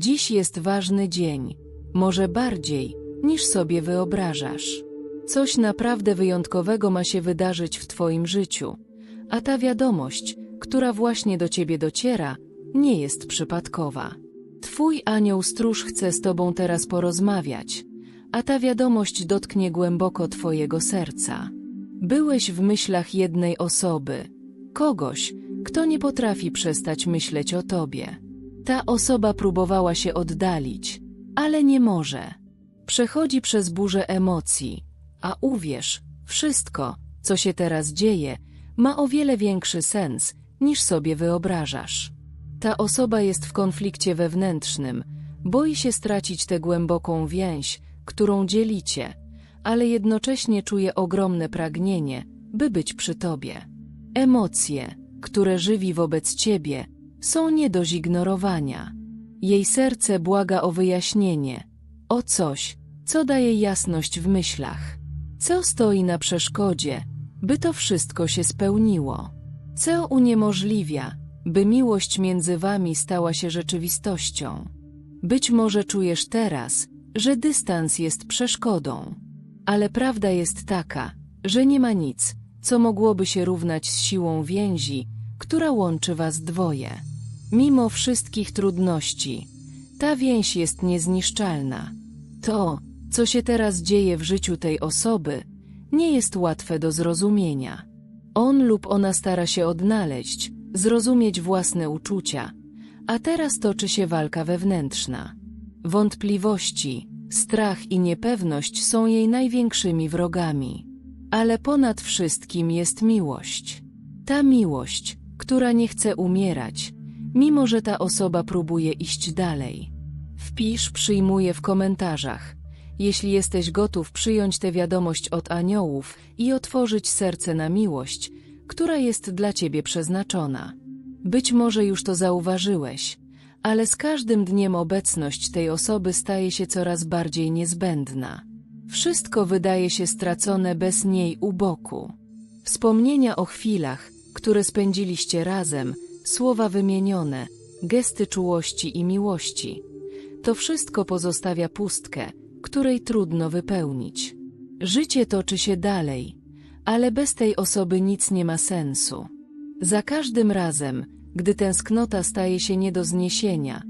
Dziś jest ważny dzień, może bardziej, niż sobie wyobrażasz. Coś naprawdę wyjątkowego ma się wydarzyć w Twoim życiu, a ta wiadomość, która właśnie do Ciebie dociera, nie jest przypadkowa. Twój anioł stróż chce z Tobą teraz porozmawiać, a ta wiadomość dotknie głęboko Twojego serca. Byłeś w myślach jednej osoby, kogoś, kto nie potrafi przestać myśleć o Tobie. Ta osoba próbowała się oddalić, ale nie może. Przechodzi przez burzę emocji, a uwierz, wszystko, co się teraz dzieje, ma o wiele większy sens, niż sobie wyobrażasz. Ta osoba jest w konflikcie wewnętrznym, boi się stracić tę głęboką więź, którą dzielicie, ale jednocześnie czuje ogromne pragnienie, by być przy tobie. Emocje, które żywi wobec ciebie, są nie do zignorowania. Jej serce błaga o wyjaśnienie, o coś, co daje jasność w myślach. Co stoi na przeszkodzie, by to wszystko się spełniło? Co uniemożliwia, by miłość między wami stała się rzeczywistością? Być może czujesz teraz, że dystans jest przeszkodą. Ale prawda jest taka, że nie ma nic, co mogłoby się równać z siłą więzi, która łączy was dwoje. Mimo wszystkich trudności, ta więź jest niezniszczalna. To, co się teraz dzieje w życiu tej osoby, nie jest łatwe do zrozumienia. On lub ona stara się odnaleźć, zrozumieć własne uczucia, a teraz toczy się walka wewnętrzna. Wątpliwości, strach i niepewność są jej największymi wrogami. Ale ponad wszystkim jest miłość. Ta miłość, która nie chce umierać, mimo że ta osoba próbuje iść dalej. Wpisz przyjmuję w komentarzach. Jeśli jesteś gotów przyjąć tę wiadomość od aniołów i otworzyć serce na miłość, która jest dla ciebie przeznaczona. Być może już to zauważyłeś, ale z każdym dniem obecność tej osoby staje się coraz bardziej niezbędna. Wszystko wydaje się stracone bez niej u boku. Wspomnienia o chwilach, które spędziliście razem, słowa wymienione, gesty czułości i miłości. To wszystko pozostawia pustkę, której trudno wypełnić. Życie toczy się dalej, ale bez tej osoby nic nie ma sensu. Za każdym razem, gdy tęsknota staje się nie do zniesienia,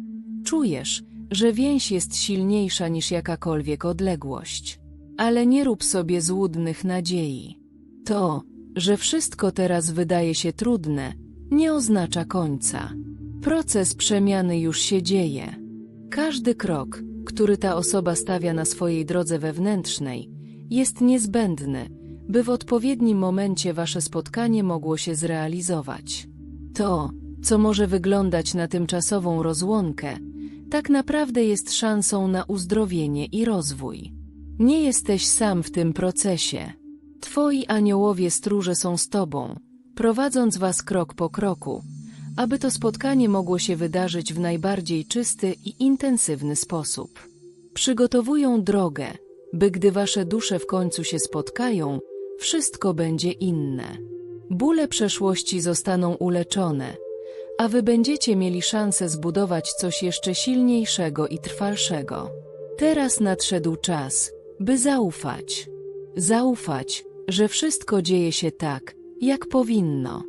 czujesz, że więź jest silniejsza niż jakakolwiek odległość. Ale nie rób sobie złudnych nadziei. To, że wszystko teraz wydaje się trudne, nie oznacza końca. Proces przemiany już się dzieje. Każdy krok, który ta osoba stawia na swojej drodze wewnętrznej, jest niezbędny, by w odpowiednim momencie wasze spotkanie mogło się zrealizować. To, co może wyglądać na tymczasową rozłąkę, tak naprawdę jest szansą na uzdrowienie i rozwój. Nie jesteś sam w tym procesie. Twoi aniołowie stróże są z tobą, prowadząc was krok po kroku, aby to spotkanie mogło się wydarzyć w najbardziej czysty i intensywny sposób. Przygotowują drogę, by gdy wasze dusze w końcu się spotkają, wszystko będzie inne. Bóle przeszłości zostaną uleczone, a wy będziecie mieli szansę zbudować coś jeszcze silniejszego i trwalszego. Teraz nadszedł czas, by zaufać. Zaufać, że wszystko dzieje się tak, jak powinno.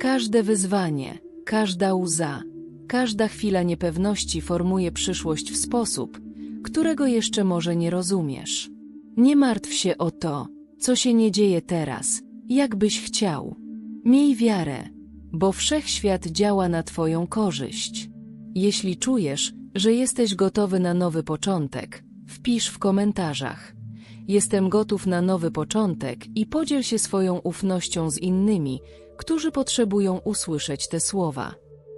Każde wyzwanie, każda łza, każda chwila niepewności formuje przyszłość w sposób, którego jeszcze może nie rozumiesz. Nie martw się o to, co się nie dzieje teraz, jakbyś chciał. Miej wiarę, bo wszechświat działa na Twoją korzyść. Jeśli czujesz, że jesteś gotowy na nowy początek, wpisz w komentarzach. Jestem gotów na nowy początek i podziel się swoją ufnością z innymi, którzy potrzebują usłyszeć te słowa.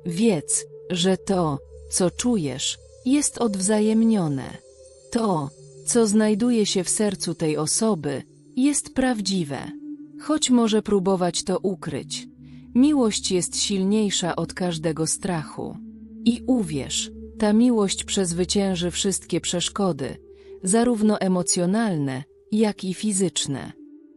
Wiedz, że to, co czujesz, jest odwzajemnione. To, co znajduje się w sercu tej osoby, jest prawdziwe. Choć może próbować to ukryć. Miłość jest silniejsza od każdego strachu. I uwierz, ta miłość przezwycięży wszystkie przeszkody, zarówno emocjonalne, jak i fizyczne.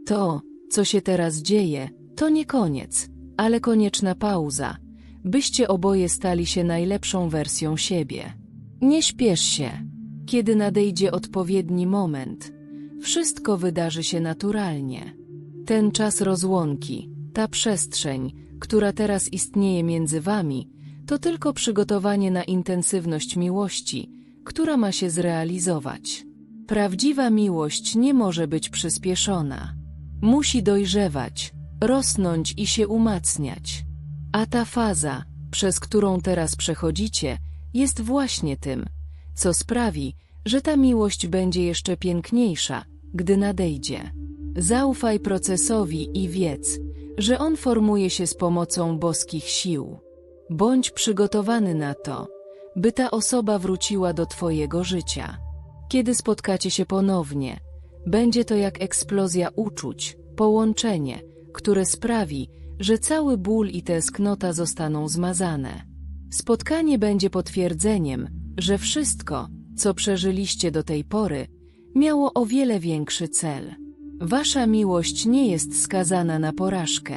To, co się teraz dzieje, to nie koniec, ale konieczna pauza, byście oboje stali się najlepszą wersją siebie. Nie śpiesz się. Kiedy nadejdzie odpowiedni moment, wszystko wydarzy się naturalnie. Ten czas rozłąki, ta przestrzeń, która teraz istnieje między wami, to tylko przygotowanie na intensywność miłości, która ma się zrealizować. Prawdziwa miłość nie może być przyspieszona. Musi dojrzewać, rosnąć i się umacniać. A ta faza, przez którą teraz przechodzicie, jest właśnie tym, co sprawi, że ta miłość będzie jeszcze piękniejsza, gdy nadejdzie. Zaufaj procesowi i wiedz, że on formuje się z pomocą boskich sił. Bądź przygotowany na to, by ta osoba wróciła do Twojego życia. Kiedy spotkacie się ponownie, będzie to jak eksplozja uczuć, połączenie, które sprawi, że cały ból i tęsknota zostaną zmazane. Spotkanie będzie potwierdzeniem, że wszystko, co przeżyliście do tej pory, miało o wiele większy cel. Wasza miłość nie jest skazana na porażkę.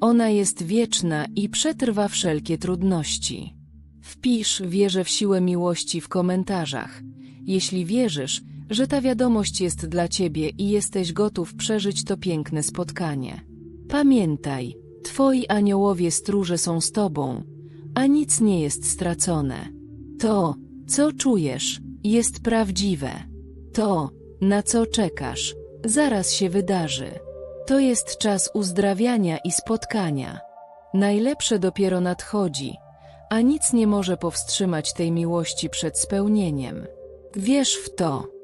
Ona jest wieczna i przetrwa wszelkie trudności. Wpisz wierzę w siłę miłości w komentarzach. Jeśli wierzysz, że ta wiadomość jest dla ciebie i jesteś gotów przeżyć to piękne spotkanie. Pamiętaj, twoi aniołowie stróże są z tobą, a nic nie jest stracone. To, co czujesz, jest prawdziwe. To, na co czekasz, zaraz się wydarzy. To jest czas uzdrawiania i spotkania. Najlepsze dopiero nadchodzi, a nic nie może powstrzymać tej miłości przed spełnieniem. Wierz w to.